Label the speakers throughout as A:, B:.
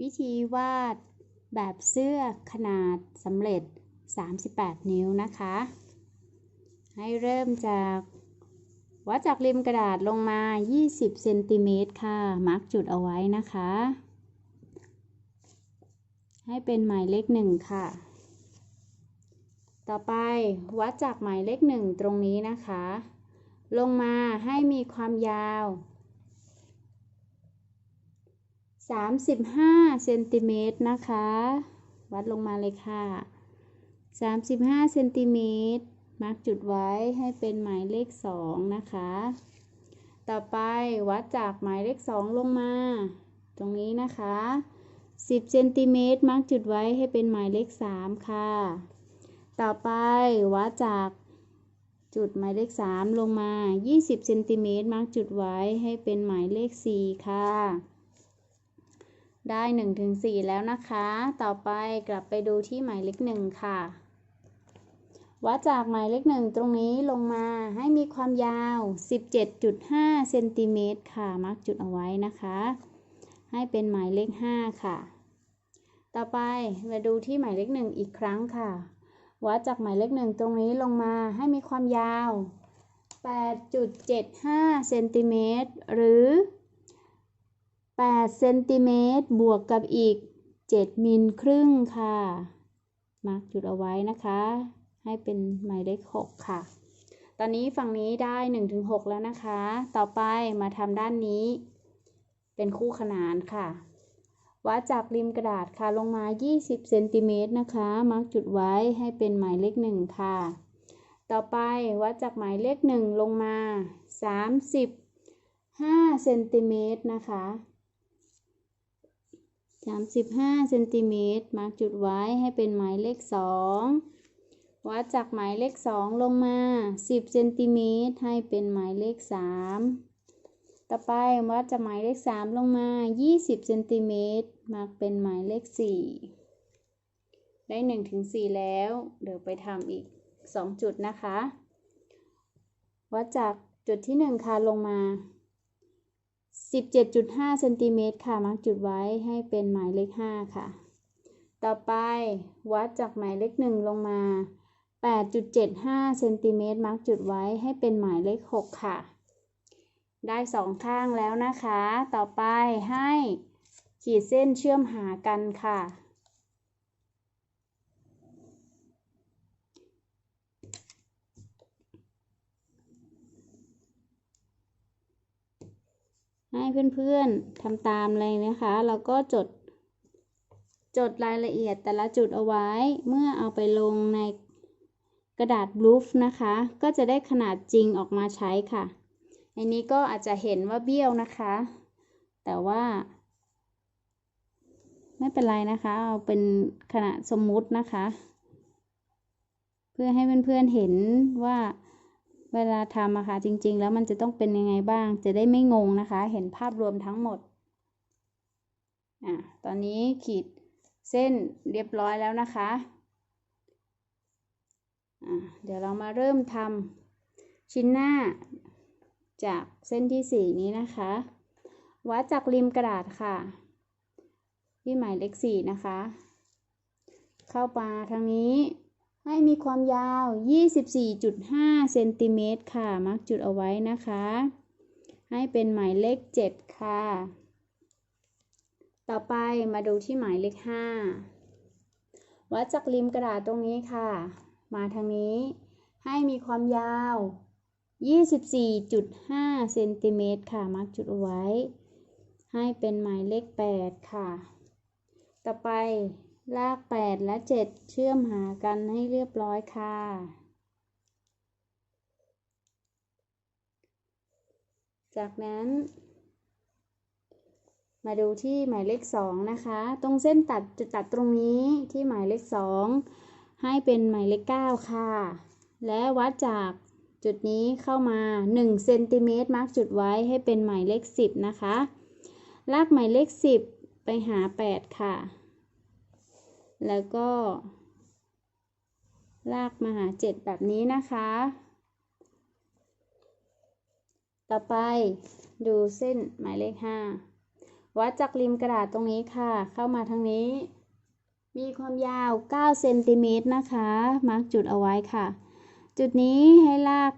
A: วิธีวาดแบบเสื้อขนาดสำเร็จ 38 นิ้วนะคะ ให้เริ่มจากวัดจากริมกระดาษลงมา 20 เซนติเมตรค่ะ มาร์กจุดเอาไว้นะคะ ให้เป็นหมายเลขหนึ่งค่ะ ต่อไปวัดจากหมายเลขหนึ่งตรงนี้นะคะ ลงมาให้มีความยาว 35เซนติเมตรนะคะ วัดลงมาเลยค่ะ 35เซนติเมตรมาร์กจุดไว้ให้เป็นหมายเลข 2 นะคะ ต่อไปวัดจากหมายเลข 2 ลงมา ตรงนี้นะคะ 10เซนติเมตรมาร์กจุดไว้ให้เป็นหมายเลข 3 ค่ะ ต่อไปวัดจากจุดหมายเลข 3 ลงมา 20เซนติเมตรมาร์กจุดไว้ให้เป็นหมายเลข 4 ค่ะ ได้1ถึง4แล้วนะคะ ต่อไปกลับไปดูที่หมายเลข1ค่ะ วัดจากหมายเลข1ตรงนี้ลงมาให้มีความยาว 17.5 เซนติเมตรค่ะ มาร์กจุดเอาไว้นะคะ ให้เป็นหมายเลข 5 ค่ะ ต่อไปมาดูที่หมายเลข1อีกครั้งค่ะ วัดจากหมายเลข1ตรงนี้ลงมาให้มีความยาว 8.75 เซนติเมตรหรือ 8เซนติเมตรบวกกับอีก 7 มิลครึ่งค่ะ มาร์กจุดเอาไว้นะคะ ให้เป็นหมายเลข6ค่ะ ตอนนี้ฝั่งนี้ได้ 1-6 แล้วนะคะ ต่อไปมาทำด้านนี้ เป็นคู่ขนานค่ะ วัดจากริมกระดาษค่ะลงมา 20เซนติเมตรนะคะ มาร์กจุดไว้ให้เป็นหมายเลข 1 ค่ะ ต่อไปวัดจากหมายเลข 1 ลงมา35เซนติเมตรนะคะ 35เซนติเมตรมาร์กจุดไว้ให้เป็นหมายเลข 2 วัดจากหมายเลข 2 ลงมา 10เซนติเมตรให้เป็นหมายเลข 3 ต่อไปวัดจากหมายเลข 3 ลงมา 20เซนติเมตรมาร์กเป็นหมายเลข 4 ได้1ถึง4แล้ว เดี๋ยวไปทำอีก 2 จุดนะคะ วัดจากจุดที่ 1 ค่ะลงมา 17.5เซนติเมตรค่ะ มาร์กจุดไว้ให้เป็นหมายเลข 5 ค่ะ ต่อไปวัดจากหมายเลข 1 ลงมา 8.75เซนติเมตรมาร์กจุดไว้ให้เป็นหมายเลข 6 ค่ะ ได้สองข้างแล้วนะคะ ต่อไปให้ขีดเส้นเชื่อมหากันค่ะ เพื่อนๆทำตามเลยนะคะ แล้วก็จด จดรายละเอียดแต่ละจุดเอาไว้ เมื่อเอาไปลงในกระดาษบลูฟนะคะ ก็จะได้ขนาดจริงออกมาใช้ค่ะ อันนี้ก็อาจจะเห็นว่าเบี้ยวนะคะ แต่ว่า ไม่เป็นไรนะคะ เอาเป็นขนาดสมมุตินะคะ เพื่อให้เพื่อนๆเห็นว่า เวลาทำอะค่ะจริง ๆ แล้วมันจะต้องเป็นยังไงบ้าง จะได้ไม่งงนะคะ เห็นภาพรวมทั้งหมดอะตอนนี้ขีดเส้นเรียบร้อยแล้วนะคะอะเดี๋ยวเรามาเริ่มทำชิ้นหน้าจากเส้นที่สี่นี้นะคะ วัดจากริมกระดาษค่ะ ที่หมายเลขสี่นะคะ เข้ามาทางนี้ ให้มีความยาว 24.5 เซนติเมตรค่ะ มาร์กจุดเอาไว้นะคะ ให้เป็นหมายเลข 7 ค่ะ ต่อไปมาดูที่หมายเลข 5 วัดจากริมกระดาษตรงนี้ค่ะ มาทางนี้ ให้มีความยาว 24.5 เซนติเมตรค่ะ มาร์กจุดเอาไว้ ให้เป็นหมายเลข 8 ค่ะ ต่อไป ลาก 8 และ 7 เชื่อมหากันให้เรียบร้อยค่ะ จากนั้น มาดูที่หมายเลข 2 นะคะ ตรงเส้นตัดจะตัดตรงนี้ที่หมายเลข 2 ให้เป็นหมายเลข 9 ค่ะ และวัดจากจุดนี้เข้ามา1เซนติเมตรมาร์กจุดไว้ให้เป็นหมายเลข 10 นะคะ ลากหมายเลข 10 ไปหา 8 ค่ะ แล้วก็ ลากมาหาเจ็ดแบบนี้นะคะ ต่อไปดูเส้นหมายเลขห้าวัดจากริมกระดาษตรงนี้ค่ะ เข้ามาทางนี้ มีความยาว 9 เซนติเมตรนะคะ มาร์กจุดเอาไว้ค่ะ จุดนี้ให้ลาก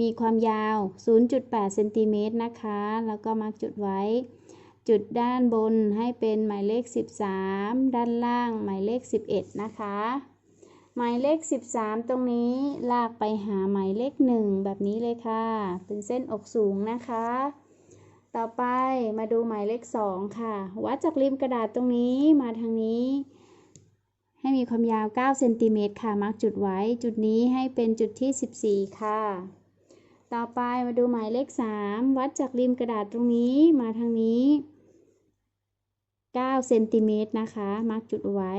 A: มีความยาว 0.8 เซนติเมตรนะคะ แล้วก็มาร์กจุดไว้ จุดด้านบนให้เป็นหมายเลข 13 ด้านล่างหมายเลข 11 นะคะ หมายเลข 13 ตรงนี้ลากไปหาหมายเลข 1 แบบนี้เลยค่ะ เป็นเส้นอกสูงนะคะ ต่อไปมาดูหมายเลข 2 ค่ะ วัดจากริมกระดาษตรงนี้มาทางนี้ ให้มีความยาว 9 เซนติเมตรค่ะ มาร์กจุดไว้ จุดนี้ให้เป็นจุดที่ 14 ค่ะต่อไปมาดูหมายเลข 3 วัดจากริมกระดาษตรงนี้มาทางนี้ 9เซนติเมตรนะคะ มาร์กจุดไว้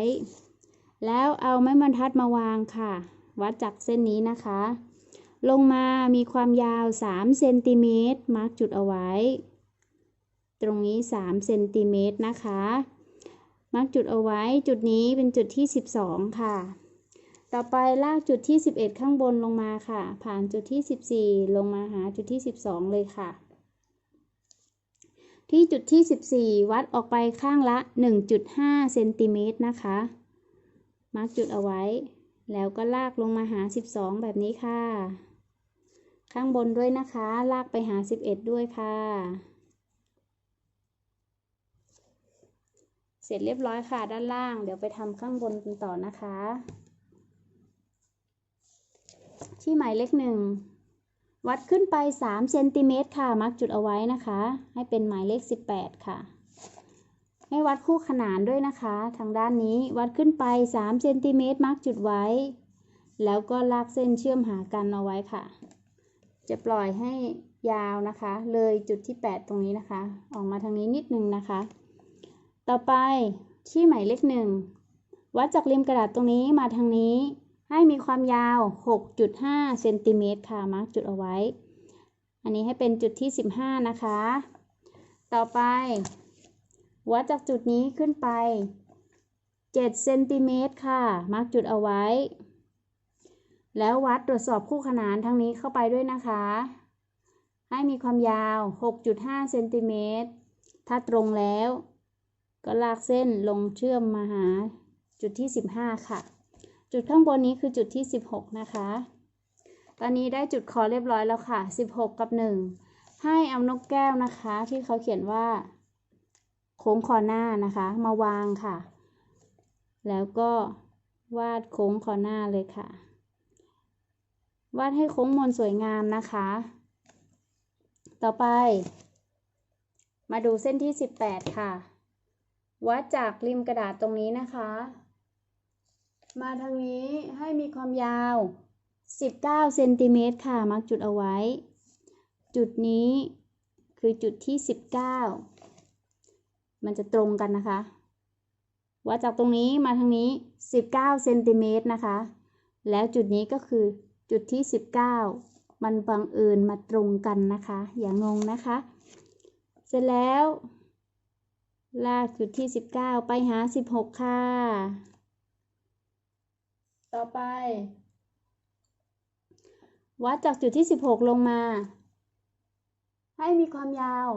A: แล้วเอาไม้บรรทัดมาวางค่ะ วัดจากเส้นนี้นะคะ ลงมามีความยาว3เซนติเมตรมาร์กจุดเอาไว้ ตรงนี้3เซนติเมตรนะคะมาร์กจุดเอาไว้จุดนี้เป็นจุดที่ 12 ค่ะ ต่อไปลากจุดที่ 11 ข้างบนลงมาค่ะ ผ่านจุดที่ 14 ลงมาหาจุดที่ 12 เลยค่ะ ที่จุดที่ 14 วัดออกไปข้างละ 1.5เซนติเมตรนะคะ มาร์กจุดเอาไว้ แล้วก็ลากลงมาหา 12 แบบนี้ค่ะ ข้างบนด้วยนะคะ ลากไปหา 11 ด้วยค่ะ เสร็จเรียบร้อยค่ะด้านล่าง เดี๋ยวไปทำข้างบนกันต่อนะคะ ที่หมายเลขหนึ่ง วัดขึ้นไป3เซนติเมตรค่ะ มาร์กจุดเอาไว้นะคะ ให้เป็นหมายเลข 18 ค่ะ ให้วัดคู่ขนานด้วยนะคะ ทางด้านนี้วัดขึ้นไป3เซนติเมตรมาร์กจุดไว้ แล้วก็ลากเส้นเชื่อมหากันเอาไว้ค่ะ จะปล่อยให้ยาวนะคะ เลยจุดที่ 8 ตรงนี้นะคะ ออกมาทางนี้นิดนึงนะคะ ต่อไปที่หมายเลขหนึ่งวัดจากริมกระดาษตรงนี้มาทางนี้ ให้มีความยาว 6.5 เซนติเมตรค่ะ มาร์กจุดเอาไว้ อันนี้ให้เป็นจุดที่ 15 นะคะ ต่อไป วัดจากจุดนี้ขึ้นไป 7 เซนติเมตรค่ะ มาร์กจุดเอาไว้ แล้ววัดตรวจสอบคู่ขนานทางนี้เข้าไปด้วยนะคะ ให้มีความยาว 6.5 เซนติเมตร ถ้าตรงแล้ว ก็ลากเส้นลงเชื่อมมาหาจุดที่ 15 ค่ะ จุดข้างบนนี้คือจุดที่ 16 นะคะ ตอนนี้ได้จุดคอเรียบร้อยแล้วค่ะ 16 กับ 1 ให้เอานกแก้วนะคะ ที่เขาเขียนว่า โค้งคอหน้านะคะ มาวางค่ะ แล้วก็วาดโค้งคอหน้าเลยค่ะ วาดให้โค้งมนสวยงามนะคะ ต่อไป มาดูเส้นที่ 18 ค่ะ วัดจากริมกระดาษตรงนี้นะคะ มาทางนี้ให้มีความยาว 19เซนติเมตรค่ะ มาร์กจุดเอาไว้ จุดนี้คือจุดที่ 19 มันจะตรงกันนะคะวัดจากตรงนี้มาทางนี้ 19เซนติเมตรนะคะ แล้วจุดนี้ก็คือจุดที่ 19 มันบังเอิญมาตรงกันนะคะ อย่างงงนะคะ เสร็จแล้ว ลากจุดที่ 19 ไปหา 16 ค่ะ ต่อไป วัดจากจุดที่ 16 ลงมา ให้มีความยาว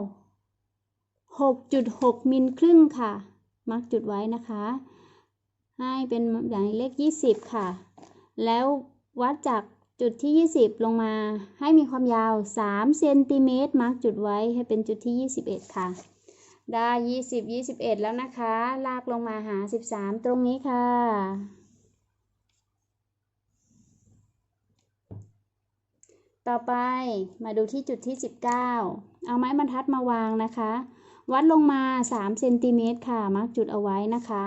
A: 6.6 มิลครึ่งค่ะ มาร์กจุดไว้นะคะ ให้เป็นอย่างเลข 20 ค่ะ แล้ววัดจากจุดที่ 20 ลงมาให้มีความยาว 3 เซนติเมตร มาร์กจุดไว้ให้เป็นจุดที่ 21 ค่ะ ได้ 20 21 แล้วนะคะ ลากลงมาหา 13 ตรงนี้ค่ะ ต่อไปมาดูที่จุดที่ 19 เอาไม้บรรทัดมาวางนะคะ วัดลงมา3เซนติเมตรค่ะ มาร์กจุดเอาไว้นะคะ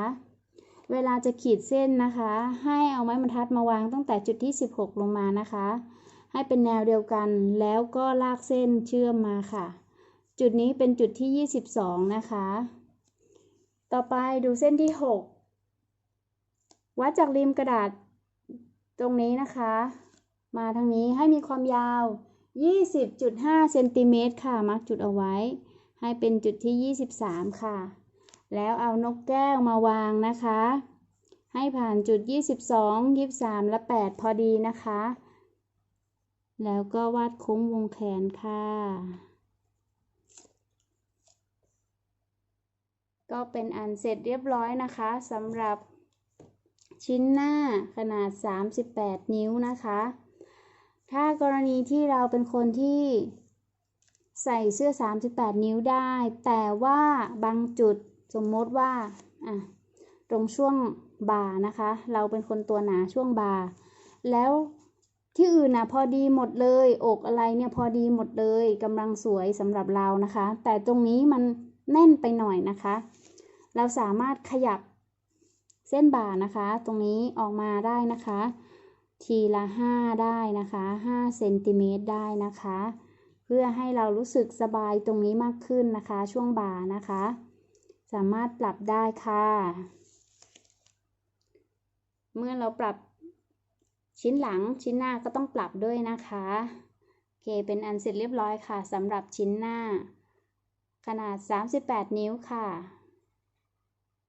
A: เวลาจะขีดเส้นนะคะ ให้เอาไม้บรรทัดมาวางตั้งแต่จุดที่ 16 ลงมานะคะ ให้เป็นแนวเดียวกันแล้วก็ลากเส้นเชื่อมมาค่ะ จุดนี้เป็นจุดที่ 22 นะคะ ต่อไปดูเส้นที่ 6 วัดจากริมกระดาษตรงนี้นะคะ มาทางนี้ให้มีความยาว 20.5เซนติเมตรค่ะ มาร์กจุดเอาไว้ ให้เป็นจุดที่ 23 ค่ะ แล้วเอานกแก้วมาวางนะคะ ให้ผ่านจุด 22 23 และ 8 พอดีนะคะ แล้วก็วาดโค้งวงแขนค่ะ ก็เป็นอันเสร็จเรียบร้อยนะคะสำหรับชิ้นหน้าขนาด 38 นิ้วนะคะ ถ้ากรณีที่เราเป็นคนที่ใส่เสื้อ 38 นิ้วได้ แต่ว่าบางจุดสมมติว่าอะตรงช่วงบ่านะคะ เราเป็นคนตัวหนาช่วงบ่า แล้วที่อื่นนะพอดีหมดเลย อกอะไรเนี่ยพอดีหมดเลยกำลังสวยสำหรับเรานะคะ แต่ตรงนี้มันแน่นไปหน่อยนะคะ เราสามารถขยับเส้นบ่านะคะ ตรงนี้ออกมาได้นะคะ ทีละ5ได้นะคะ5เซนติเมตรได้นะคะ เพื่อให้เรารู้สึกสบายตรงนี้มากขึ้นนะคะ ช่วงบ่านะคะ สามารถปรับได้ค่ะ เมื่อเราปรับชิ้นหลังชิ้นหน้าก็ต้องปรับด้วยนะคะโอเคเป็นอันเสร็จเรียบร้อยค่ะสำหรับชิ้นหน้า ขนาด 38 นิ้วค่ะ